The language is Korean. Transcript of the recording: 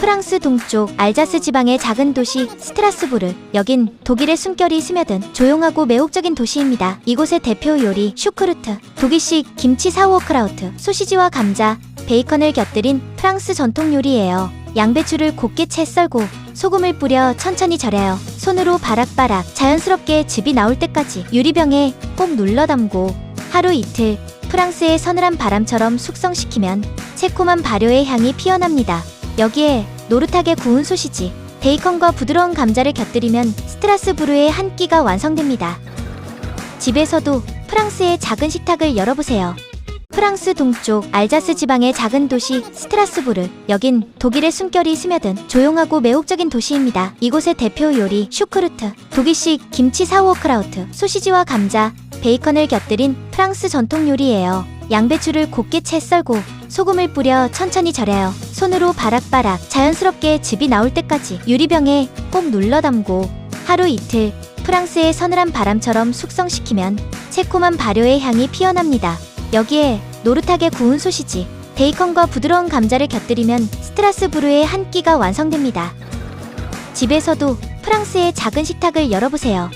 프랑스 동쪽 알자스 지방의 작은 도시 스트라스부르. 여긴 독일의 숨결이 스며든 조용하고 매혹적인 도시입니다. 이곳의 대표 요리 슈크루트, 독일식 김치 사우어크라우트, 소시지와 감자, 베이컨을 곁들인 프랑스 전통 요리예요. 양배추를 곱게 채 썰고 소금을 뿌려 천천히 절여요. 손으로 바락바락 자연스럽게 즙이 나올 때까지 유리병에 꼭 눌러 담고 하루 이틀 프랑스의 서늘한 바람처럼 숙성시키면 새콤한 발효의 향이 피어납니다. 여기에 노릇하게 구운 소시지, 베이컨과 부드러운 감자를 곁들이면 스트라스부르의 한 끼가 완성됩니다. 집에서도 프랑스의 작은 식탁을 열어보세요. 프랑스 동쪽 알자스 지방의 작은 도시 스트라스부르. 여긴 독일의 숨결이 스며든 조용하고 매혹적인 도시입니다. 이곳의 대표 요리 슈크루트, 독일식 김치 사우어크라우트, 소시지와 감자, 베이컨을 곁들인 프랑스 전통 요리예요. 양배추를 곱게 채 썰고 소금을 뿌려 천천히 절여요. 손으로 바락바락 자연스럽게 즙이 나올 때까지 유리병에 꼭 눌러 담고 하루 이틀 프랑스의 서늘한 바람처럼 숙성시키면 새콤한 발효의 향이 피어납니다. 여기에 노릇하게 구운 소시지, 베이컨과 부드러운 감자를 곁들이면 스트라스부르의 한 끼가 완성됩니다. 집에서도 프랑스의 작은 식탁을 열어보세요.